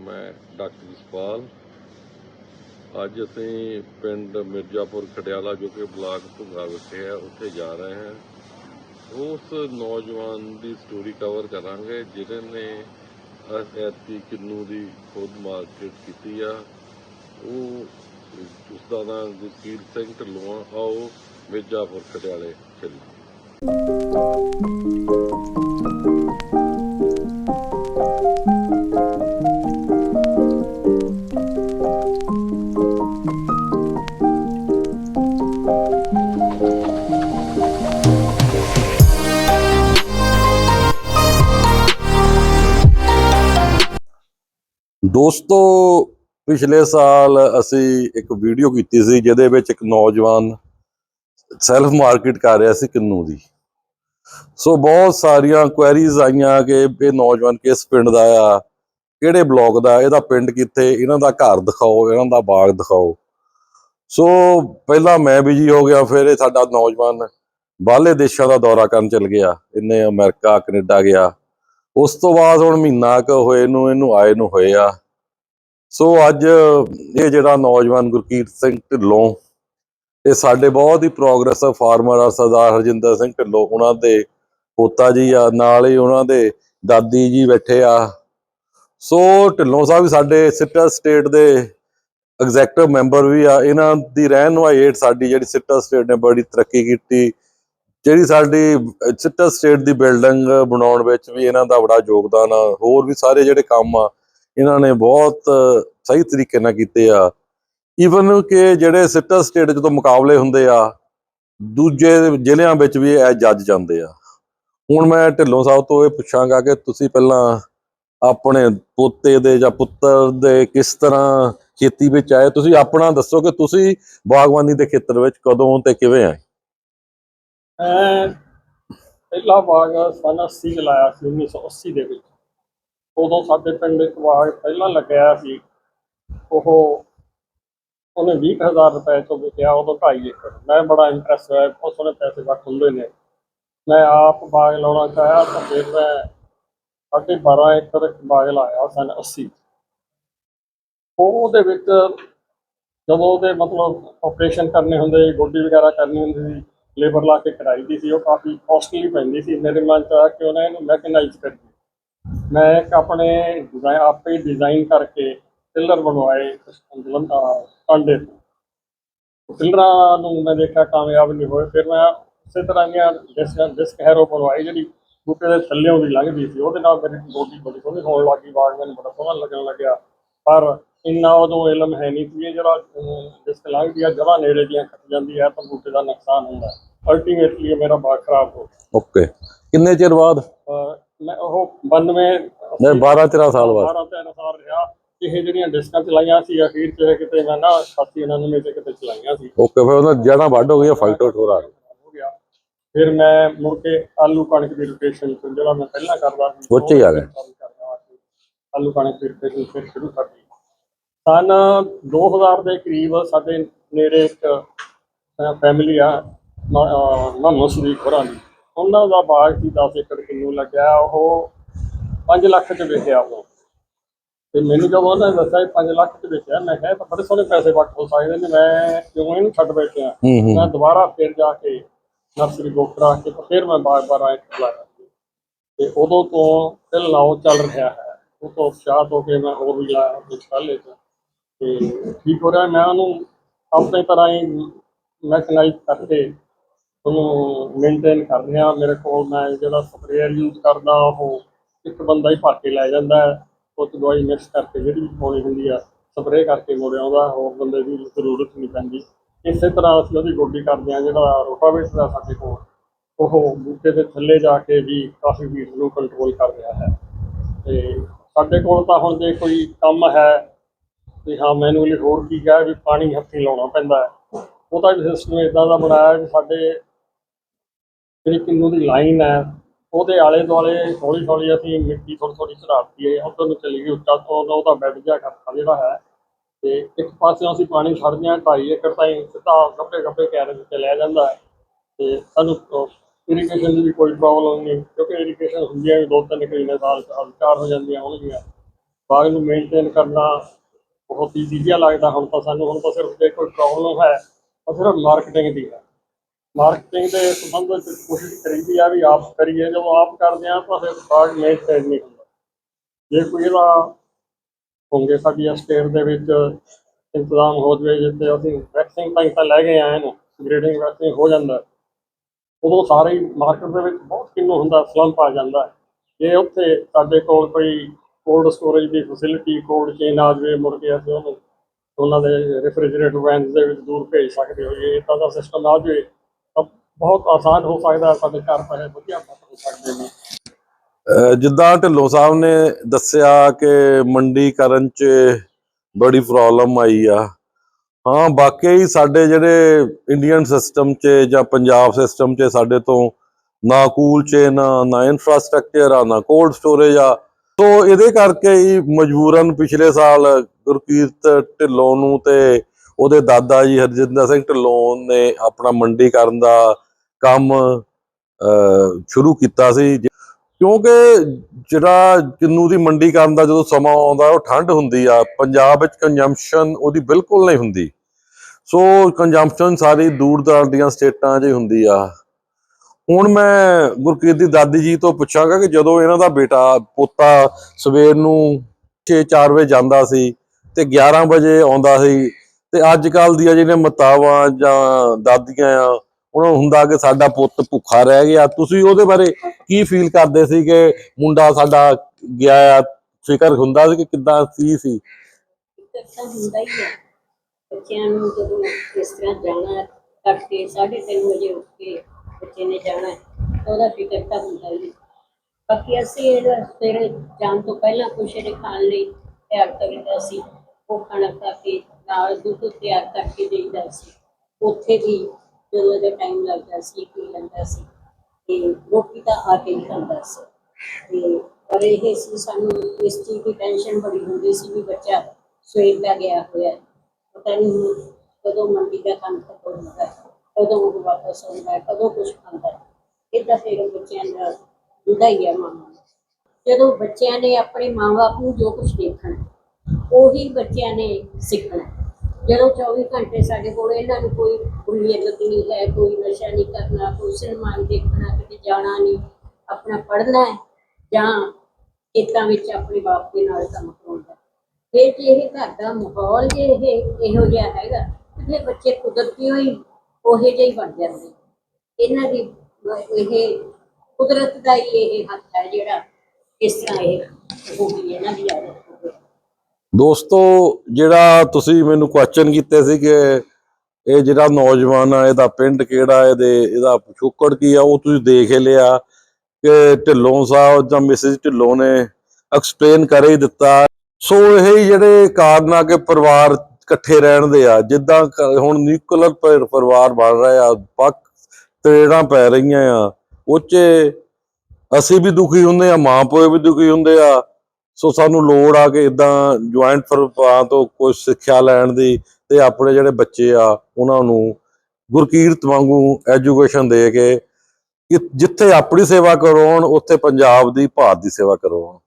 ਮੈਂ ਡਾਕਟਰ ਜਸਪਾਲ। ਅੱਜ ਅਸੀਂ ਪਿੰਡ ਮਿਰਜ਼ਾਪੁਰ ਖਟਿਆਲਾ, ਜੋ ਕਿ ਬਲਾਕ ਭੁੰਗਾ ਵਿਖੇ ਹੈ, ਉੱਥੇ ਜਾ ਰਹੇ ਹਾਂ। ਉਸ ਨੌਜਵਾਨ ਦੀ ਸਟੋਰੀ ਕਵਰ ਕਰਾਂਗੇ ਜਿਹਨੇ ਨੇ ਐਤੀ ਕਿੰਨੂ ਦੀ ਖੁਦ ਮਾਰਕੀਟ ਕੀਤੀ ਆ। ਉਹ ਉਸ ਦਾ ਨਾਮ ਗੁਰਕੀਰਤ ਸਿੰਘ ਢਿੱਲੋਂ ਆਓ ਮਿਰਜ਼ਾਪੁਰ ਖਟਿਆਲੇ ਚੱਲੀ ਦੋਸਤੋ ਪਿਛਲੇ ਸਾਲ ਅਸੀਂ ਇੱਕ ਵੀਡੀਓ ਕੀਤੀ ਸੀ, ਜਿਹਦੇ ਵਿੱਚ ਇੱਕ ਨੌਜਵਾਨ ਸੈਲਫ ਮਾਰਕੀਟ ਕਰ ਰਿਹਾ ਸੀ ਕਿੰਨੂ ਦੀ। ਸੋ ਬਹੁਤ ਸਾਰੀਆਂ ਕੁਐਰੀਜ਼ ਆਈਆਂ ਕਿ ਇਹ ਨੌਜਵਾਨ ਕਿਸ ਪਿੰਡ ਦਾ ਆ, ਕਿਹੜੇ ਬਲਾਕ ਦਾ, ਇਹਦਾ ਪਿੰਡ ਕਿੱਥੇ, ਇਹਨਾਂ ਦਾ ਘਰ ਦਿਖਾਓ, ਇਹਨਾਂ ਦਾ ਬਾਗ ਦਿਖਾਓ। ਸੋ ਪਹਿਲਾਂ ਮੈਂ ਬਿਜ਼ੀ ਹੋ ਗਿਆ, ਫਿਰ ਇਹ ਸਾਡਾ ਨੌਜਵਾਨ ਬਾਹਰਲੇ ਦੇਸ਼ਾਂ ਦਾ ਦੌਰਾ ਕਰਨ ਚੱਲ ਗਿਆ, ਇਹਨੇ ਅਮਰੀਕਾ, ਕੈਨੇਡਾ ਗਿਆ। ਉਸ ਤੋਂ ਬਾਅਦ ਹੁਣ ਮਹੀਨਾ ਕੁ ਹੋਏ ਨੂੰ, ਇਹਨੂੰ ਆਏ ਨੂੰ ਹੋਏ ਆ। ਸੋ ਅੱਜ ਇਹ ਜਿਹੜਾ ਨੌਜਵਾਨ ਗੁਰਕੀਰਤ ਸਿੰਘ ਢਿੱਲੋਂ, ਇਹ ਸਾਡੇ ਬਹੁਤ ਹੀ ਪ੍ਰੋਗਰੈਸਿਵ ਫਾਰਮਰ ਆ, ਸਰਦਾਰ ਹਰਜਿੰਦਰ ਸਿੰਘ ਢਿੱਲੋਂ, ਉਹਨਾਂ ਦੇ ਪੋਤਾ ਜੀ ਆ, ਨਾਲ ਹੀ ਉਹਨਾਂ ਦੇ ਦਾਦੀ ਜੀ ਬੈਠੇ ਆ। ਸੋ ਢਿੱਲੋਂ ਸਾਹਿਬ ਸਾਡੇ ਸਿੱਟਾ ਸਟੇਟ ਦੇ ਐਗਜ਼ੈਕਟਿਵ ਮੈਂਬਰ ਵੀ ਆ। ਇਹਨਾਂ ਦੀ ਰਹਿਨੁਮਾਈ ਹੇਠ ਸਾਡੀ ਜਿਹੜੀ ਸਿੱਟਾ ਸਟੇਟ ਨੇ ਬੜੀ ਤਰੱਕੀ ਕੀਤੀ। ਜਿਹੜੀ ਸਾਡੀ ਸਿੱਟਾ ਸਟੇਟ ਦੀ ਬਿਲਡਿੰਗ ਬਣਾਉਣ ਵਿੱਚ ਵੀ ਇਹਨਾਂ ਦਾ ਬੜਾ ਯੋਗਦਾਨ ਆ। ਹੋਰ ਵੀ ਸਾਰੇ ਜਿਹੜੇ ਕੰਮ ਆ ਇਹਨਾਂ ਨੇ ਬਹੁਤ ਸਹੀ ਤਰੀਕੇ ਨਾਲ ਕੀਤੇ ਆ। ਈਵਨ ਕਿ ਜਿਹੜੇ ਸਿੱਟਾ ਸਟੇਟ ਜਦੋਂ ਮੁਕਾਬਲੇ ਹੁੰਦੇ ਆ, ਦੂਜੇ ਜ਼ਿਲ੍ਹਿਆਂ ਵਿੱਚ ਵੀ ਇਹ ਜੱਜ ਜਾਂਦੇ ਆ। ਹੁਣ ਮੈਂ ਢਿੱਲੋਂ ਸਾਹਿਬ ਤੋਂ ਇਹ ਪੁੱਛਾਂਗਾ ਕਿ ਤੁਸੀਂ ਪਹਿਲਾਂ ਆਪਣੇ ਪੋਤੇ ਦੇ ਜਾਂ ਪੁੱਤਰ ਦੇ ਕਿਸ ਤਰ੍ਹਾਂ ਖੇਤੀ ਵਿੱਚ ਆਏ? ਤੁਸੀਂ ਆਪਣਾ ਦੱਸੋ ਕਿ ਤੁਸੀਂ ਬਾਗਬਾਨੀ ਦੇ ਖੇਤਰ ਵਿੱਚ ਕਦੋਂ ਤੇ ਕਿਵੇਂ ਆਏ? ਪਹਿਲਾ ਬਾਗ ਸਨ 80 ਚ ਲਾਇਆ ਸੀ 1980 ਦੇ ਵਿੱਚ। ਉਦੋਂ ਸਾਡੇ ਪਿੰਡ ਇੱਕ ਬਾਗ ਪਹਿਲਾਂ ਲੱਗਿਆ ਸੀ, ਉਹ ਉਹਨੇ 20000 ਰੁਪਏ ਤੋਂ ਵਿਕਿਆ, ਉਦੋਂ 2.5 ਏਕੜ। ਮੈਂ ਬੜਾ ਇੰਟਰਸਟ ਹੋਇਆ, ਬਹੁਤ ਸੋਹਣੇ ਪੈਸੇ ਵੱਟ ਹੁੰਦੇ ਨੇ। ਮੈਂ ਆਪ ਬਾਗ ਲਾਉਣਾ ਚਾਹਿਆ ਤਾਂ ਫਿਰ ਮੈਂ ਸਾਢੇ 12 ਏਕੜ ਬਾਗ ਲਾਇਆ ਸਨ 80 ਉਹਦੇ ਵਿੱਚ ਜਦੋਂ ਉਹਦੇ ਮਤਲਬ ਆਪਰੇਸ਼ਨ ਕਰਨੇ ਹੁੰਦੇ, ਗੋਡੀ ਵਗੈਰਾ ਕਰਨੀ ਹੁੰਦੀ ਸੀ ਲੇਬਰ ਲਾ ਕੇ ਕਰਾਈ ਦੀ ਸੀ, ਉਹ ਕਾਫੀ ਕੋਸਟਲੀ ਪੈਂਦੀ ਸੀ। ਮੇਰੇ ਮਨ ਚ ਆ ਕਿ ਉਹਨੇ ਇਹਨੂੰ ਮੈਕਨਾਈਜ਼ ਕਰੀਏ। ਮੈਂ ਇੱਕ ਆਪਣੇ ਡਿਜ਼ਾਈਨ ਆਪੇ ਹੀ ਡਿਜ਼ਾਈਨ ਕਰਕੇ ਟਿਲਰ ਬਣਵਾਏ ਕਾਂਡੇ ਤੋਂ। ਟਿਲਰਾਂ ਨੂੰ ਮੈਂ ਦੇਖਿਆ ਕਾਮਯਾਬ ਨਹੀਂ ਹੋਏ। ਫਿਰ ਮੈਂ ਉਸੇ ਤਰ੍ਹਾਂ ਦੀਆਂ ਡਿਸਕ ਡਿਸਕ ਹੈਰੋ ਬਣਵਾਈ ਜਿਹੜੀ ਬੂਟੇ ਦੇ ਥੱਲੇੋਂ ਦੀ ਲੰਘਦੀ ਸੀ। ਉਹਦੇ ਨਾਲ ਮੇਰੀ ਬੋਡੀ ਬੜੀ ਸੋਹਣੀ ਹੋਣ ਲੱਗੀ ਬਾਗ ਮੈਨੂੰ ਬੜਾ ਸੋਹਣਾ ਲੱਗਣ ਲੱਗਿਆ। ਪਰ ਇੰਨਾ ਉਦੋਂ ਇਲਮ ਹੈ ਨਹੀਂ ਸੀ। ਜਿਹੜਾ ਡਿਸਕ ਲੰਘਦੀ ਆ ਜਗ੍ਹਾ ਨੇੜੇ ਦੀਆਂ ਕੱਟ ਜਾਂਦੀ ਹੈ ਤਾਂ ਬੂਟੇ ਦਾ ਨੁਕਸਾਨ ਹੁੰਦਾ। ਅਲਟੀਮੇਟਲੀ ਮੇਰਾ ਬਾਗ ਖਰਾਬ ਹੋ ਗਿਆ। ਓਕੇ ਕਿੰਨੇ ਚਿਰ ਬਾਅਦ? ਮੈਂ ਉਹ 92 ਨਹੀਂ 12 13 ਸਾਲ ਬਾਅਦ। 12 13 ਸਾਲ ਰਿਹਾ। ਇਹ ਜਿਹੜੀਆਂ ਡਿਸਕਾਂ ਚਲਾਈਆਂ ਸੀ ਅਖੀਰ ਚ ਕਿਤੇ ਮੈਂ ਨਾ 88 99 ਤੇ ਕਿਤੇ ਚਲਾਈਆਂ ਸੀ। ਓਕੇ ਫਿਰ ਉਹਨਾਂ ਜੜਾਂ ਵੱਢ ਹੋ ਗਈਆਂ ਫਾਈਟ ਆਊਟ ਹੋ ਰਹਾ ਹੋ ਗਿਆ। ਫਿਰ ਮੈਂ ਮੁੜ ਕੇ ਆਲੂ ਕਣਕ ਦੀ ਰੋਟੇਸ਼ਨ ਜਿਹੜਾ ਮੈਂ ਪਹਿਲਾਂ ਕਰਦਾ ਸੀ ਉਹ 'ਚ ਹੀ ਆ ਆਲੂ ਕਣਕ ਦੀ ਰੋਟੇਸ਼ਨ ਫਿਰ ਸ਼ੁਰੂ ਕਰਦੀ ਸਨ 2000 ਦੇ ਕਰੀਬ ਸਾਡੇ ਨੇੜੇ ਇੱਕ ਫੈਮਿਲੀ ਆ ਦੀ। ਉਹਨਾਂ ਦਾ ਬਾਗ ਸੀ 10 ਏਕੜ ਕਿੰਨੂ ਲੱਗਿਆ ਉਹ 5 ਲੱਖ ਚ ਵੇਚਿਆ ਉਹ। ਤੇ ਮੈਨੂੰ ਜਦੋਂ ਉਹਨਾਂ ਨੇ ਦੱਸਿਆ 5 ਲੱਖ ਚ ਵੇਚਿਆ ਮੈਂ ਕਿਹਾ ਬੜੇ ਸੋਹਣੇ ਪੈਸੇ ਵੱਟ ਹੋ ਸਕਦੇ ਨੇ ਮੈਂ ਕਿਉਂ ਇਹਨੂੰ ਛੱਡ ਬੈਠਿਆ ਮੈਂ ਦੁਬਾਰਾ ਫਿਰ ਜਾ ਕੇ ਨਰਸਰੀ ਕਰਾ ਕੇ ਫਿਰ ਮੈਂ ਬਾਰ ਬਾਰ ਆਇਆ ਚਲਾਇਆ ਤੇ ਉਦੋਂ ਤੋਂ ਤਿਲ ਲਾਓ ਚੱਲ ਰਿਹਾ ਹੈ। ਉਹ ਤੋਂ ਉਤਸ਼ਾਹਤ ਹੋ ਕੇ ਮੈਂ ਹੋਰ ਵੀ ਲਾਇਆ ਆਪਣੇ ਚ ਤੇ ਠੀਕ ਹੋ ਰਿਹਾ ਮੈਂ ਉਹਨੂੰ ਆਪਣੇ ਤਰ੍ਹਾਂ ਹੀ ਮੈਕਨਾਈਜ਼ ਕਰਕੇ ਉਹਨੂੰ ਮੇਨਟੇਨ ਕਰ ਰਿਹਾ ਮੇਰੇ ਕੋਲ ਮੈਂ ਜਿਹੜਾ ਸਪਰੇਅਰ ਯੂਜ਼ ਕਰਦਾ, ਉਹ ਇੱਕ ਬੰਦਾ ਹੀ ਭਰ ਕੇ ਲੈ ਜਾਂਦਾ ਉਹ 'ਚ ਦਵਾਈ ਮਿਕਸ ਕਰਕੇ ਜਿਹੜੀ ਵੀ ਪਾਉਣੀ ਹੁੰਦੀ ਆ ਸਪਰੇਅ ਕਰਕੇ ਮੁੜ ਆਉਂਦਾ, ਹੋਰ ਬੰਦੇ ਦੀ ਜ਼ਰੂਰਤ ਨਹੀਂ ਪੈਂਦੀ। ਇਸੇ ਤਰ੍ਹਾਂ ਅਸੀਂ ਉਹਦੀ ਗੋਡੀ ਕਰਦੇ ਹਾਂ, ਜਿਹੜਾ ਰੋਟਾਵੇਟਰ ਆ ਸਾਡੇ ਕੋਲ। ਉਹ ਬੂਟੇ ਦੇ ਥੱਲੇ ਜਾ ਕੇ ਵੀ ਕਾਫੀ ਵੀਟ ਨੂੰ ਕੰਟਰੋਲ ਕਰ ਰਿਹਾ ਹੈ। ਤੇ ਸਾਡੇ ਕੋਲ ਤਾਂ ਹੁਣ ਜੇ ਕੋਈ ਕੰਮ ਹੈ ਤੇ ਹਾਂ ਮੈਨੂਅਲੀ ਹੋਰ ਕੀ ਹੈ ਵੀ ਪਾਣੀ ਹੱਥੀਂ ਲਾਉਣਾ ਪੈਂਦਾ ਹੈ। ਉਹਦਾ ਵੀ ਸਿਸਟਮ ਇਦਾਂ ਦਾ ਬਣਾਇਆ ਵੀ ਸਾਡੇ ਜਿਹੜੀ ਕਿੰਨੂ ਦੀ ਲਾਈਨ ਹੈ, ਉਹਦੇ ਆਲੇ ਦੁਆਲੇ ਹੌਲੀ ਹੌਲੀ ਅਸੀਂ ਮਿੱਟੀ ਥੋੜੀ ਥੋੜੀ ਚੜਾਤੀ ਹੈ, ਉਧਰ ਨੂੰ ਚਲੀ ਗਈ, ਉੱਚਾ ਤੋਂ ਉਹਦਾ ਬੈੱਡ ਜਿਹਾ ਕਰਤਾ ਜਿਹੜਾ ਹੈ। ਤੇ ਇੱਕ ਪਾਸੇ ਅਸੀਂ ਪਾਣੀ ਛੱਡਦੇ ਹਾਂ 2.5 ਏਕੜ ਤਾਈਂ ਸਿੱਧਾ ਗੱਪੇ ਗੱਪੇ ਕੈਰੇ ਵਿੱਚ ਲੈ ਜਾਂਦਾ ਹੈ। ਤੇ ਸਾਨੂੰ ਇਰੀਗੇਸ਼ਨ ਦੀ ਵੀ ਕੋਈ ਪ੍ਰੋਬਲਮ ਨਹੀਂ, ਕਿਉਂਕਿ ਇਰੀਗੇਸ਼ਨ ਹੁੰਦੀਆਂ ਵੀ ਦੋ ਤਿੰਨ ਮਹੀਨੇ ਸਾਲ ਸਾਲ ਚਾਰ ਹੋ ਜਾਂਦੀਆਂ ਹੋਣਗੀਆਂ। ਬਾਗ ਨੂੰ ਮੇਨਟੇਨ ਕਰਨਾ ਬਹੁਤ ਹੀ ਵਧੀਆ ਲੱਗਦਾ ਹੁਣ ਤਾਂ ਸਾਨੂੰ, ਹੁਣ ਤਾਂ ਸਿਰਫ ਜੇ ਕੋਈ ਪ੍ਰੋਬਲਮ ਹੈ ਉਹ ਸਿਰਫ ਮਾਰਕੀਟਿੰਗ ਦੀ ਹੈ। ਮਾਰਕੀਟਿੰਗ ਦੇ ਸੰਬੰਧ ਵਿੱਚ ਕੋਸ਼ਿਸ਼ ਕਰੀਦੀ ਆ ਵੀ ਆਪ ਕਰੀਏ, ਜਦੋਂ ਆਪ ਕਰਦੇ ਆ ਤਾਂ ਫਿਰ ਬਾਗ ਮੇਨਟੇਨ ਨਹੀਂ ਹੁੰਦਾ। ਜੇ ਕੋਈ ਇਹਦਾ ਹੋਣਗੇ ਸਾਡੀ ਸਟੇਟ ਦੇ ਵਿੱਚ ਇੰਤਜ਼ਾਮ ਹੋ ਜਾਵੇ, ਜਿੱਥੇ ਅਸੀਂ ਵੈਕਸਿੰਗ ਤਾਈਂ ਤਾਂ ਲੈ ਗਏ ਆਏ ਨੂੰ ਗ੍ਰੇਡਿੰਗ ਵੈਕਸਿੰਗ ਹੋ ਜਾਂਦਾ। ਉਦੋਂ ਸਾਰੇ ਹੀ ਮਾਰਕੀਟ ਦੇ ਵਿੱਚ ਬਹੁਤ ਕਿੰਨੂ ਹੁੰਦਾ ਸਲੰਪ ਆ ਜਾਂਦਾ। ਜੇ ਉੱਥੇ ਸਾਡੇ ਕੋਲ ਕੋਈ ਕੋਲਡ ਸਟੋਰੇਜ ਦੀ ਫੈਸਿਲਿਟੀ ਕੋਲਡ ਚੇਨ ਆ ਜਾਵੇ, ਮੁੜ ਕੇ ਅਸੀਂ ਉਹਨੂੰ ਉਹਨਾਂ ਦੇ ਰੈਫ੍ਰਿਜਰੇਟਰ ਵੈਨਸ ਦੇ ਵਿੱਚ ਦੂਰ ਭੇਜ ਸਕਦੇ ਹੋ ਹੋਈਏ ਇਦਾਂ ਦਾ ਸਿਸਟਮ ਆ ਜਾਵੇ। ਬਹੁਤ ਆਸਾਨ ਹੋ ਸਕਦਾ ਸਾਡੇ ਘਰ ਪੈਸੇ ਵਧੀਆ ਪ੍ਰਾਪਤ ਹੋ ਸਕਦੇ ਨੇ। ਜਿੱਦਾਂ ਢਿੱਲੋਂ ਸਾਹਿਬ ਨੇ ਦੱਸਿਆ ਕਿ ਮੰਡੀਕਰਨ 'ਚ ਬੜੀ ਪ੍ਰੋਬਲਮ ਆਈ ਆ। ਹਾਂ, ਵਾਕਈ ਸਾਡੇ ਜਿਹੜੇ ਇੰਡੀਅਨ ਸਿਸਟਮ 'ਚ ਜਾਂ ਪੰਜਾਬ ਸਿਸਟਮ 'ਚ ਸਾਡੇ ਤੋਂ ਨਾ ਕੂਲ ਚੇਨ ਆ, ਨਾ ਇਨਫਰਾਸਟ੍ਰਕਚਰ ਆ, ਨਾ ਕੋਲਡ ਸਟੋਰੇਜ ਆ। ਸੋ ਇਹਦੇ ਕਰਕੇ ਹੀ ਮਜਬੂਰਨ ਪਿਛਲੇ ਸਾਲ ਗੁਰਕੀਰਤ ਢਿੱਲੋਂ ਨੂੰ ਤੇ ਉਹਦੇ ਦਾਦਾ ਜੀ ਹਰਜਿੰਦਰ ਸਿੰਘ ਢਿੱਲੋਂ ਨੇ ਆਪਣਾ ਮੰਡੀਕਰਨ ਦਾ ਕੰਮ, ਅਹ, ਸ਼ੁਰੂ ਕੀਤਾ ਸੀ। ਕਿਉਂਕਿ ਜਿਹੜਾ ਕਿੰਨੂ ਦੀ ਮੰਡੀ ਕਰਨ ਦਾ ਜਦੋਂ ਸਮਾਂ ਆਉਂਦਾ, ਉਹ ਠੰਡ ਹੁੰਦੀ ਆ। ਪੰਜਾਬ ਵਿੱਚ ਕੰਜੰਪਸ਼ਨ ਉਹਦੀ ਬਿਲਕੁਲ ਨਹੀਂ ਹੁੰਦੀ। ਸੋ ਕੰਜੰਪਸ਼ਨ ਸਾਰੀ ਦੂਰ ਦਰਾਜ ਦੀਆਂ ਸਟੇਟਾਂ 'ਚ ਹੀ ਹੁੰਦੀ ਆ। ਹੁਣ ਮੈਂ ਗੁਰਕੀਰਤ ਦੀ ਦਾਦੀ ਜੀ ਤੋਂ ਪੁੱਛਾਂਗਾ ਕਿ ਜਦੋਂ ਇਹਨਾਂ ਦਾ ਬੇਟਾ, ਪੋਤਾ ਸਵੇਰ ਨੂੰ 6-4 ਵਜੇ ਜਾਂਦਾ ਸੀ ਤੇ 11 ਵਜੇ ਆਉਂਦਾ ਸੀ ਤੇ ਅੱਜ ਕੱਲ ਦੀਆਂ ਜਿਹੜੀਆਂ ਮਤਾਵਾਂ ਜਾਂ ਦਾਦੀਆਂ ਆ ਉਹਨਾਂ ਨੂੰ ਹੁੰਦਾ ਕਿ ਸਾਡਾ ਪੁੱਤ ਭੁੱਖਾ ਰਹਿ ਗਿਆ। ਤੁਸੀਂ ਉਹਦੇ ਬਾਰੇ ਕੀ ਫੀਲ ਕਰਦੇ ਸੀ ਕਿ ਮੁੰਡਾ ਸਾਡਾ ਗਿਆ ਆ? ਫਿਕਰ ਹੁੰਦਾ ਸੀ ਕਿ ਕਿੱਦਾਂ ਕੀ ਸੀ? ਤਾਂ ਹੁੰਦਾ ਹੀ ਹੈ ਬੱਚਿਆਂ ਨੂੰ ਜਦੋਂ ਇਸ ਤਰ੍ਹਾਂ ਜਾਣਾ ਤੜਕੇ 3:30 ਵਜੇ ਉੱਠ ਕੇ ਬੱਚੇ ਨੇ ਜਾਣਾ ਉਹਦਾ ਫਿਕਰ ਤਾਂ ਹੁੰਦਾ ਹੀ ਹੈ ਬਾਕੀ ਅਸੀਂ ਇਹਦਾ ਸਵੇਰੇ ਜਾਣ ਤੋਂ ਪਹਿਲਾਂ ਕੁਛ ਇਹਦੇ ਖਾਣ ਲਈ ਤਿਆਰ ਕਰੀਦਾ ਸੀ। ਉਹ ਖਾਣਾ ਖਾ ਕੇ ਨਾਲ ਦੁੱਧ ਤਿਆਰ ਕਰਕੇ ਦੇਈਦਾ ਸੀ। ਉੱਥੇ ਵੀ ਜਦੋਂ ਇਹਦਾ ਟਾਈਮ ਲੱਗਦਾ ਸੀ, ਪੀ ਲੈਂਦਾ ਸੀ ਤੇ ਰੋਟੀ ਤਾਂ ਆ ਕੇ ਖਾਂਦਾ ਸੀ। ਤੇ ਪਰ ਇਹ ਸੀ ਸਾਨੂੰ ਇਸ ਚੀਜ਼ ਦੀ ਟੈਨਸ਼ਨ ਬੜੀ ਹੁੰਦੀ ਸੀ ਵੀ ਬੱਚਾ ਸਵੇਰ ਦਾ ਗਿਆ ਹੋਇਆ। ਪਤਾ ਨਹੀਂ ਕਦੋਂ ਮੰਡੀ ਦਾ ਕੰਮ ਖਤਮ ਹੁੰਦਾ ਹੈ, ਕਦੋਂ ਉਹ ਵਾਪਸ ਆਉਂਦਾ ਕਦੋਂ ਕੁਝ ਖਾਂਦਾ ਹੈ। ਫਿਰ ਬੱਚਿਆਂ ਦਾ ਹੁੰਦਾ ਹੀ ਹੈ ਮਾਮਾ। ਜਦੋਂ ਬੱਚਿਆਂ ਨੇ ਆਪਣੇ ਮਾਂ-ਬਾਪ ਨੂੰ ਜੋ ਕੁਝ ਦੇਖਣਾ, ਉਹੀ ਬੱਚਿਆਂ ਨੇ ਸਿੱਖਣਾ। ਜਦੋਂ 24 ਘੰਟੇ ਸਾਡੇ ਕੋਲ ਇਹਨਾਂ ਨੂੰ ਕੋਈ ਬੁਰੀ ਲੱਗਣੀ ਹੈ, ਕੋਈ ਨਸ਼ਾ ਨਹੀਂ ਕਰਨਾ, ਕੋਈ ਸਿਨੇਮਾ ਨਹੀਂ ਦੇਖਣਾ, ਕਿਤੇ ਜਾਣਾ ਨਹੀਂ, ਆਪਣਾ ਪੜ੍ਹਨਾ ਹੈ, ਜਾਂ ਖੇਤਾਂ ਵਿੱਚ ਆਪਣੇ ਬਾਪ ਦੇ ਨਾਲ ਕੰਮ ਕਰਾਉਣਾ ਫਿਰ ਜੇ ਇਹ ਘਰ ਦਾ ਮਾਹੌਲ ਜੇ ਇਹ ਇਹੋ ਜਿਹਾ ਹੈਗਾ, ਤੇ ਬੱਚੇ ਕੁਦਰਤੀ ਹੋਈ ਉਹੇ ਜਿਹੇ ਹੀ ਬਣ ਜਾਂਦੇ ਇਹਨਾਂ ਦੀ, ਇਹ ਕੁਦਰਤ ਦਾ ਹੀ ਇਹ ਹੱਥ ਹੈ ਜਿਹੜਾ ਇਸ ਤਰ੍ਹਾਂ ਇਹ ਹੋ ਗਈ ਇਹਨਾਂ ਦੀ ਆਦਤ। ਦੋਸਤੋ, ਜਿਹੜਾ ਤੁਸੀਂ ਮੈਨੂੰ ਕੁਐਸਚਨ ਕੀਤੇ ਸੀ ਕਿ ਇਹ ਜਿਹੜਾ ਨੌਜਵਾਨ ਆ, ਇਹਦਾ ਪਿੰਡ ਕਿਹੜਾ ਇਹਦੇ, ਇਹਦਾ ਪਿਛੋਕੜ ਕੀ ਆ, ਉਹ ਤੁਸੀਂ ਦੇਖ ਹੀ ਲਿਆ ਕਿ ਢਿੱਲੋਂ ਸਾਹਿਬ ਜਾਂ ਮਿਸਿਸ ਢਿੱਲੋਂ ਨੇ ਐਕਸਪਲੇਨ ਕਰ ਹੀ ਦਿੱਤਾ। ਸੋ ਇਹ ਜਿਹੜੇ ਕਾਰਨ ਆ ਕਿ ਪਰਿਵਾਰ ਇਕੱਠੇ ਰਹਿਣ ਦੇ ਆ। ਜਿੱਦਾਂ ਹੁਣ ਨਿਊਕਲੀਅਰ ਪਰਿਵਾਰ ਬਣ ਰਿਹਾ ਆ ਪੱਕ ਤਰੇੜਾਂ ਪੈ ਰਹੀਆਂ ਆ ਉਹ 'ਚ ਅਸੀਂ ਵੀ ਦੁਖੀ ਹੁੰਦੇ ਆ ਮਾਂ ਪਿਓ ਵੀ ਦੁਖੀ ਹੁੰਦੇ ਆ ਸੋ ਸਾਨੂੰ ਲੋੜ ਆ ਕਿ ਇਦਾਂ ਜੁਆਇੰਟ ਪਰਿਵਾਰਾਂ ਤੋਂ ਕੋਈ ਸਿੱਖਿਆ ਲੈਣ ਦੀ ਤੇ ਆਪਣੇ ਜਿਹੜੇ ਬੱਚੇ ਆ, ਉਹਨਾਂ ਨੂੰ ਗੁਰਕੀਰਤ ਵਾਂਗੂ ਐਜੂਕੇਸ਼ਨ ਦੇ ਕੇ ਜਿੱਥੇ ਆਪਣੀ ਸੇਵਾ ਕਰਵਾਉਣ, ਉੱਥੇ ਪੰਜਾਬ ਦੀ ਭਾਰਤ ਦੀ ਸੇਵਾ ਕਰਵਾਉਣ।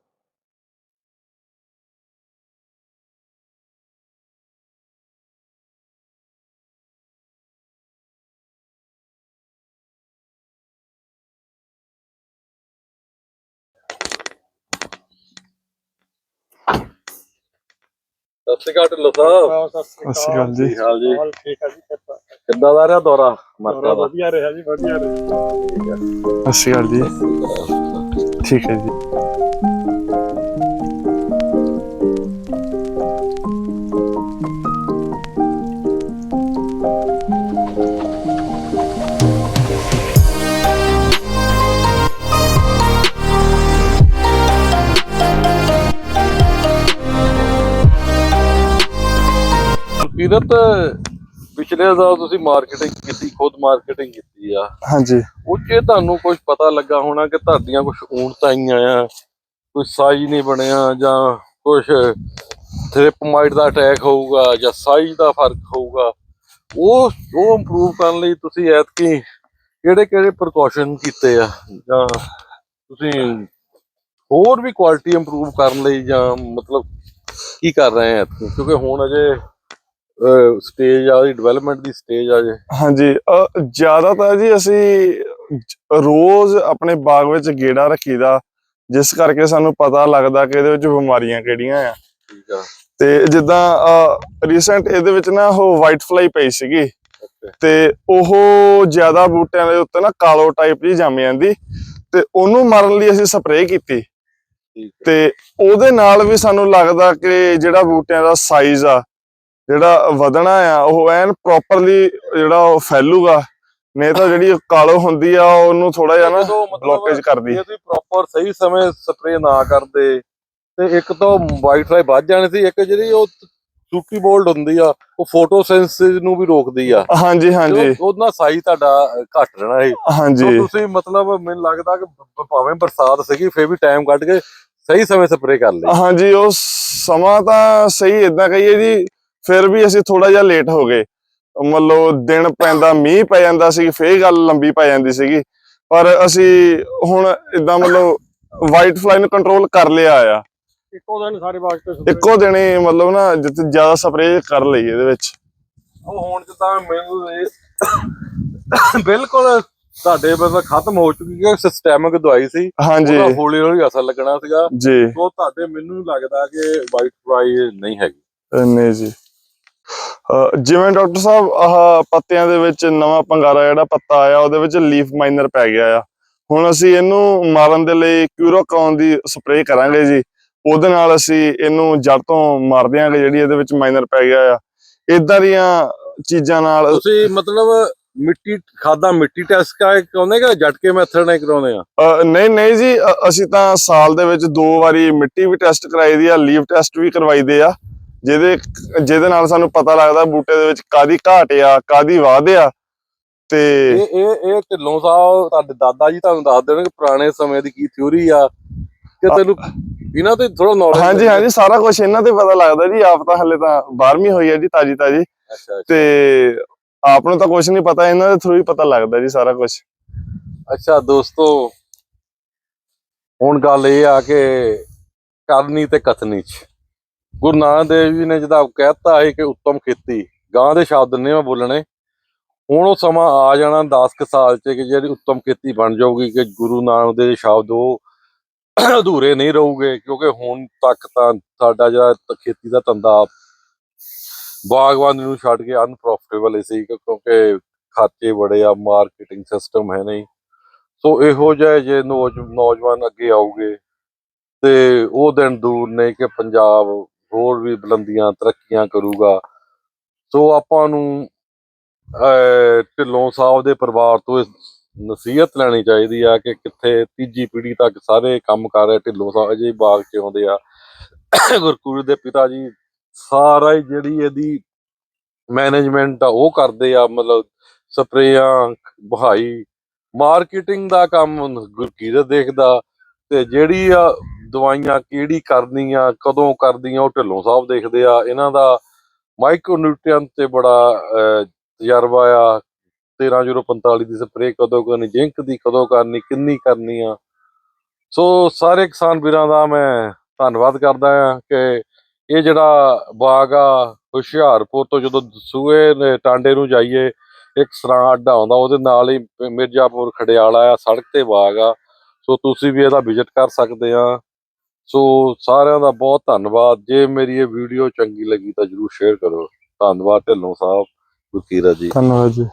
ਸਤਿ ਸ਼੍ਰੀ ਅਕਾਲ ਢਿੱਲੋਂ ਸਾਹਿਬ। ਸਤਿ ਸ਼੍ਰੀ ਅਕਾਲ ਜੀ। ਕੀ ਹਾਲ ਜੀ? ਹਾਲ ਠੀਕ ਹੈ ਜੀ ਕਿਰਪਾ ਕਿੱਦਾਂ ਦਾ ਰਿਹਾ ਦੌਰਾ ਦੌਰਾ ਦਾ? ਵਧੀਆ ਰਿਹਾ ਜੀ ਵਧੀਆ ਰਿਹਾ। ਸਤਿ ਸ਼੍ਰੀ ਅਕਾਲ ਜੀ। ਠੀਕ ਹੈ ਜੀ। ਗੁਰਕੀਰਤ ਪਿਛਲੇ ਸਾਲ ਤੁਸੀਂ ਮਾਰਕੀਟਿੰਗ ਕੀਤੀ ਖੁਦ ਮਾਰਕੀਟਿੰਗ ਕੀਤੀ ਆ। ਹਾਂਜੀ। ਉਹ 'ਚ ਤੁਹਾਨੂੰ ਕੁਝ ਪਤਾ ਲੱਗਾ ਹੋਣਾ ਕਿ ਤੁਹਾਡੀਆਂ ਕੁਝ ਊਣਤਾਂ ਆਈਆਂ ਆ ਕੋਈ ਸਾਈਜ਼ ਨਹੀਂ ਬਣਿਆ ਜਾਂ ਕੁਝ ਥ੍ਰਿਪਮਾਈਟ ਦਾ ਅਟੈਕ ਹੋਊਗਾ ਜਾਂ ਸਾਈਜ਼ ਦਾ ਫ਼ਰਕ ਹੋਊਗਾ। ਉਹ ਉਹ ਇੰਪਰੂਵ ਕਰਨ ਲਈ ਤੁਸੀਂ ਐਤਕੀ ਕਿਹੜੇ ਕਿਹੜੇ ਪ੍ਰੀਕਾਸ਼ਨ ਕੀਤੇ ਆ? ਜਾਂ ਤੁਸੀਂ ਹੋਰ ਵੀ ਕੁਆਲਿਟੀ ਇੰਪਰੂਵ ਕਰਨ ਲਈ ਜਾਂ ਮਤਲਬ ਕੀ ਕਰ ਰਹੇ ਆ ਕਿਉਂਕਿ ਹੁਣ ਅਜੇ ਸਟੇਜ ਆ ਦੀ ਡਿਵੈਲਪਮੈਂਟ ਦੀ ਸਟੇਜ ਆ ਜੇ। ਹਾਂਜੀ ਜ਼ਿਆਦਾ ਤਾਂ ਜੀ ਅਸੀਂ ਰੋਜ਼ ਆਪਣੇ ਬਾਗ ਵਿੱਚ ਗੇੜਾ ਰੱਖੀਦਾ ਜਿਸ ਕਰਕੇ ਸਾਨੂੰ ਪਤਾ ਲੱਗਦਾ ਕਿ ਇਹਦੇ ਵਿੱਚ ਬਿਮਾਰੀਆਂ ਕਿਹੜੀਆਂ ਆ। ਠੀਕ ਆ। ਤੇ ਜਿੱਦਾਂ ਰੀਸੈਂਟ ਇਹਦੇ ਵਿੱਚ ਨਾ ਉਹ ਵਾਈਟ ਫਲਾਈ ਪਈ ਸੀਗੀ. ਤੇ ਉਹ ਜ਼ਿਆਦਾ ਬੂਟਿਆਂ ਦੇ ਉੱਤੇ ਨਾ ਕਾਲੋ ਟਾਈਪ ਜੀ ਜੰਮ ਜਾਂਦੀ ਤੇ ਉਹਨੂੰ ਮਾਰਨ ਲਈ ਅਸੀਂ ਸਪਰੇਅ ਕੀਤੀ। ਤੇ ਉਹਦੇ ਨਾਲ ਵੀ ਸਾਨੂੰ ਲੱਗਦਾ ਕਿ ਜਿਹੜਾ ਬੂਟਿਆਂ ਦਾ ਸਾਈਜ਼ ਆ ਜਿਹੜਾ ਵਧਣਾ ਆ ਉਹ ਐਨ ਪ੍ਰੋਪਰਲੀ ਜਿਹੜਾ ਉਹ ਫੈਲੂਗਾ ਨਹੀਂ ਤਾਂ ਜਿਹੜੀ ਕਾਲੋ ਹੁੰਦੀ ਆ ਉਹਨੂੰ ਥੋੜਾ ਜਿਹਾ ਨਾ ਬਲੋਕੇਜ ਕਰਦੀ। ਜੇ ਤੁਸੀਂ ਪ੍ਰੋਪਰ ਸਹੀ ਸਮੇਂ ਸਪਰੇ ਨਾ ਕਰਦੇ ਤੇ ਇੱਕ ਤਾਂ ਵਾਈਟ ਫਲਾਈ ਵੱਧ ਜਾਣੀ ਸੀ ਇੱਕ ਜਿਹੜੀ ਉਹ ਸੂਕੀ ਬੋਲਡ ਹੁੰਦੀ ਆ ਉਹ ਫੋਟੋਸੈਂਸਿਸ ਨੂੰ ਵੀ ਰੋਕਦੀ ਆ। ਹਾਂਜੀ ਹਾਂਜੀ। ਉਹਦਾ ਸਾਈਜ਼ ਤੁਹਾਡਾ ਘੱਟ ਰਹਿਣਾ ਸੀ। ਸੋ ਹਾਂਜੀ ਤੁਸੀਂ ਮਤਲਬ ਮੈਨੂੰ ਲੱਗਦਾ ਕਿ ਭਾਵੇਂ ਬਰਸਾਤ ਸੀਗੀ ਫੇਰ ਵੀ ਟਾਈਮ ਕੱਢ ਕੇ ਸਹੀ ਸਮੇਂ ਸਪਰੇ ਕਰ ਲਈ। ਹਾਂਜੀ ਉਹ ਸਮਾਂ ਤਾਂ ਸਹੀ ਇਦਾਂ ਕਹੀਏ ਜੀ ਫਿਰ ਵੀ ਅਸੀਂ ਥੋੜਾ ਜਿਹਾ ਲੇਟ ਹੋ ਗਏ। ਮਤਲਬ ਦਿਨ ਪੈਂਦਾ ਮੀਂਹ ਪੈ ਜਾਂਦਾ ਸੀ ਫੇਰ ਗੱਲ ਲੰਬੀ ਪੈ ਜਾਂਦੀ ਸੀਗੀ। ਪਰ ਅਸੀਂ ਹੁਣ ਇਦਾਂ ਮਤਲਬ ਵਾਈਟ ਫਲਾਈ ਨੂੰ ਕੰਟਰੋਲ ਕਰ ਲਿਆ ਆ। ਇੱਕੋ ਦਿਨ ਸਾਰੇ ਬਾਗ ਤੇ ਇੱਕੋ ਦਿਨ ਹੀ ਮਤਲਬ ਨਾ ਜਿੱਥੇ ਜ਼ਿਆਦਾ ਸਪਰੇਅ ਕਰ ਲਈ ਇਹਦੇ ਵਿੱਚ। ਉਹ ਹੁਣ ਜਿੱਦਾਂ ਮੈਨੂੰ ਇਹ ਬਿਲਕੁਲ ਤੁਹਾਡੇ ਮਤਲਬ ਖਤਮ ਹੋ ਚੁੱਕੀ ਹੈ ਸਿਸਟੈਮਿਕ ਦਵਾਈ ਸੀ। ਹਾਂਜੀ। ਹੌਲੀ ਹੌਲੀ ਅਸਰ ਲੱਗਣਾ ਸੀਗਾ। ਜੀ। ਉਹ ਤੁਹਾਡੇ ਮੈਨੂੰ ਲੱਗਦਾ ਕਿ ਵਾਈਟ ਫਲਾਈ ਨਹੀਂ ਹੈਗੀ। ਨਹੀਂ ਜੀ। ਜਿਵੇਂ ਡਾਕਟਰ ਸਾਹਿਬ ਆਹ ਪੱਤਿਆਂ ਦੇ ਵਿੱਚ ਨਵਾਂ ਪੰਗਾਰਾ ਜਿਹੜਾ ਪੱਤਾ ਆਇਆ ਉਹਦੇ ਵਿੱਚ ਲੀਫ ਮਾਈਨਰ ਪੈ ਗਿਆ ਆ। ਹੁਣ ਅਸੀਂ ਇਹਨੂੰ ਮਾਰਨ ਦੇ ਲਈ ਕਿਊਰੋਕੌਨ ਦੀ ਸਪਰੇਅ ਕਰਾਂਗੇ ਜੀ। ਉਹਦੇ ਨਾਲ ਅਸੀਂ ਇਹਨੂੰ ਜੜ ਤੋਂ ਮਾਰ ਦਿਆਂਗੇ ਜਿਹੜੀ ਇਹਦੇ ਵਿੱਚ ਮਾਈਨਰ ਪੈ ਗਿਆ ਆ। ਇਦਾਂ ਦੀਆਂ ਚੀਜ਼ਾਂ ਨਾਲ ਤੁਸੀਂ ਮਤਲਬ ਮਿੱਟੀ ਖਾਦਾ ਮਿੱਟੀ ਟੈਸਟ ਕਾ ਕਰਾਉਂਦੇ ਕਿ ਝਟਕੇ ਮੈਥਡ ਨਾਲ ਕਰਾਉਂਦੇ ਆ? ਨਹੀਂ ਨਹੀਂ ਜੀ ਅਸੀਂ ਤਾਂ ਸਾਲ ਦੇ ਵਿੱਚ ਦੋ ਵਾਰੀ ਮਿੱਟੀ ਵੀ ਟੈਸਟ ਕਰਾਈ ਦੀ ਆ ਲੀਵ ਟੈਸਟ ਵੀ ਕਰਵਾਈਦੇ ਆ। ਜਿਹਦੇ ਜਿਹਦੇ ਨਾਲ ਸਾਨੂੰ ਪਤਾ ਲੱਗਦਾ ਬੂਟੇ ਦੇ ਵਿੱਚ ਕਾਦੀ ਘਾਟ ਆ ਕਾਦੀ ਵਾਧ ਆ ਤੇ ਇਹ ਇਹ ਇਹ ਢਿੱਲੋਂ ਸਾਹਿਬ ਤੁਹਾਡੇ ਦਾਦਾ ਜੀ ਤੁਹਾਨੂੰ ਦੱਸ ਦੇਣਗੇ ਪੁਰਾਣੇ ਸਮੇਂ ਦੀ ਕੀ ਥਿਉਰੀ ਆ ਕਿ ਤੈਨੂੰ ਇਹਨਾਂ ਤੇ ਥੋੜਾ ਨੌਲੇਜ ਹਾਂਜੀ ਹਾਂਜੀ ਸਾਰਾ ਕੁਝ ਇਹਨਾਂ ਤੇ ਪਤਾ ਲੱਗਦਾ ਜੀ। ਆਪ ਤਾਂ ਹਲੇ ਤਾਂ 12ਵੀਂ ਹੋਈ ਹੈ ਜੀ ਤਾਜੀ ਤਾਜੀ। ਤੇ ਆਪ ਨੂੰ ਤਾਂ ਕੁਝ ਨਹੀਂ ਪਤਾ ਇਹਨਾਂ ਦੇ ਥਰੂ ਹੀ ਪਤਾ ਲੱਗਦਾ ਜੀ ਸਾਰਾ ਕੁਝ ਅੱਛਾ ਦੋਸਤੋ ਹੁਣ ਗੱਲ ਇਹ ਆ ਕਿ ਕਰਨੀ ਤੇ ਕਥਨੀ ਚ। ਗੁਰੂ ਨਾਨਕ ਦੇਵ ਜੀ ਨੇ ਜਿਹਦਾ ਕਹਿਤਾ ਹੈ ਕਿ ਉੱਤਮ ਖੇਤੀ, ਗਾਂ ਦੇ ਸ਼ਬਦ ਨੇ ਮੈਂ ਬੋਲਣੇ। ਹੁਣ ਉਹ ਸਮਾਂ ਆ ਜਾਣਾ 10 ਕੁ ਸਾਲ ਚ ਕਿ ਜਿਹੜੀ ਉੱਤਮ ਖੇਤੀ ਬਣ ਜਾਊਗੀ ਕਿ ਗੁਰੂ ਨਾਨਕ ਦੇ ਸ਼ਬਦ ਉਹ ਅਧੂਰੇ ਨਹੀਂ ਰਹੂਗੇ, ਕਿਉਂਕਿ ਹੁਣ ਤੱਕ ਤਾਂ ਸਾਡਾ ਜਿਹੜਾ ਖੇਤੀ ਦਾ ਧੰਦਾ ਬਾਗਬਾਨੀ ਨੂੰ ਛੱਡ ਕੇ ਅਨਪ੍ਰੋਫਿਟੇਬਲ ਹੀ ਸੀ, ਕਿਉਂਕਿ ਖਾਤੇ ਬੜੇ ਆ ਮਾਰਕੀਟਿੰਗ ਸਿਸਟਮ ਹੈ ਨਹੀਂ। ਸੋ ਇਹੋ ਜਿਹੇ ਜੇ ਨੌਜ- ਨੌਜਵਾਨ ਅੱਗੇ ਆਉਗੇ ਤੇ ਉਹ ਦਿਨ ਦੂਰ ਨੇ ਕਿ ਪੰਜਾਬ ਹੋਰ ਵੀ ਬੁਲੰਦੀਆਂ ਤਰੱਕੀਆਂ ਕਰੂਗਾ। ਸੋ ਆਪਾਂ ਨੂੰ ਢਿੱਲੋਂ ਸਾਹਿਬ ਦੇ ਪਰਿਵਾਰ ਤੋਂ ਇਹ ਨਸੀਹਤ ਲੈਣੀ ਚਾਹੀਦੀ ਆ ਕਿ ਕਿੱਥੇ ਤੀਜੀ ਪੀੜ੍ਹੀ ਤੱਕ ਸਾਰੇ ਕੰਮ ਕਰ ਰਹੇ ਢਿੱਲੋਂ ਸਾਹਿਬ ਅਜੇ ਬਾਗ 'ਚ ਆਉਂਦੇ ਆ। ਗੁਰਕੂਰ ਦੇ ਪਿਤਾ ਜੀ ਸਾਰਾ ਹੀ ਜਿਹੜੀ ਇਹਦੀ ਮੈਨੇਜਮੈਂਟ ਆ ਉਹ ਕਰਦੇ ਆ, ਮਤਲਬ ਸਪਰੇਆਂ, ਬਹਾਈ, ਮਾਰਕੀਟਿੰਗ ਦਾ ਕੰਮ ਗੁਰਕੀਰਤ ਦੇਖਦਾ ਤੇ ਜਿਹੜੀ ਆ ਦਵਾਈਆਂ ਕਿਹੜੀ ਕਰਨੀ ਆ ਕਦੋਂ ਕਰਦੀਆਂ, ਉਹ ਢਿੱਲੋਂ ਸਾਹਿਬ ਦੇਖਦੇ ਆ। ਇਹਨਾਂ ਦਾ ਮਾਈਕਰੋ ਨਿਊਟ੍ਰੀਐਂਟ ਤੇ ਬੜਾ ਤਜਰਬਾ ਆ। 13045 ਦੀ ਸਪਰੇਅ ਕਦੋਂ ਕਰਨੀ ਜਿੰਕ ਦੀ ਕਦੋਂ ਕਰਨੀ, ਕਿੰਨੀ ਕਰਨੀ ਆ। ਸੋ ਸਾਰੇ ਕਿਸਾਨ ਵੀਰਾਂ ਦਾ ਮੈਂ ਧੰਨਵਾਦ ਕਰਦਾ ਆ ਕਿ ਇਹ ਜਿਹੜਾ ਬਾਗ ਆ, ਹੁਸ਼ਿਆਰਪੁਰ ਤੋਂ ਜਦੋਂ ਸੂਏ ਟਾਂਡੇ ਨੂੰ ਜਾਈਏ, ਇੱਕ ਸਰਾਂ ਅੱਡਾ ਆਉਂਦਾ, ਉਹਦੇ ਨਾਲ ਹੀ ਮਿਰਜ਼ਾਪੁਰ ਖੜਿਆਲਾ ਆ ਸੜਕ ਤੇ ਬਾਗ ਆ। ਸੋ ਤੁਸੀਂ ਵੀ ਇਹਦਾ ਵਿਜ਼ਿਟ ਕਰ ਸਕਦੇ ਆ। ਸੋ ਸਾਰਿਆਂ ਦਾ ਬਹੁਤ ਧੰਨਵਾਦ। ਜੇ ਮੇਰੀ ਇਹ ਵੀਡੀਓ ਚੰਗੀ ਲੱਗੀ ਤਾਂ ਜਰੂਰ ਸ਼ੇਅਰ ਕਰੋ। ਧੰਨਵਾਦ ਢਿੱਲੋਂ ਸਾਹਿਬ, ਗੁਰਕੀਰਤ ਜੀ। ਧੰਨਵਾਦ ਜੀ।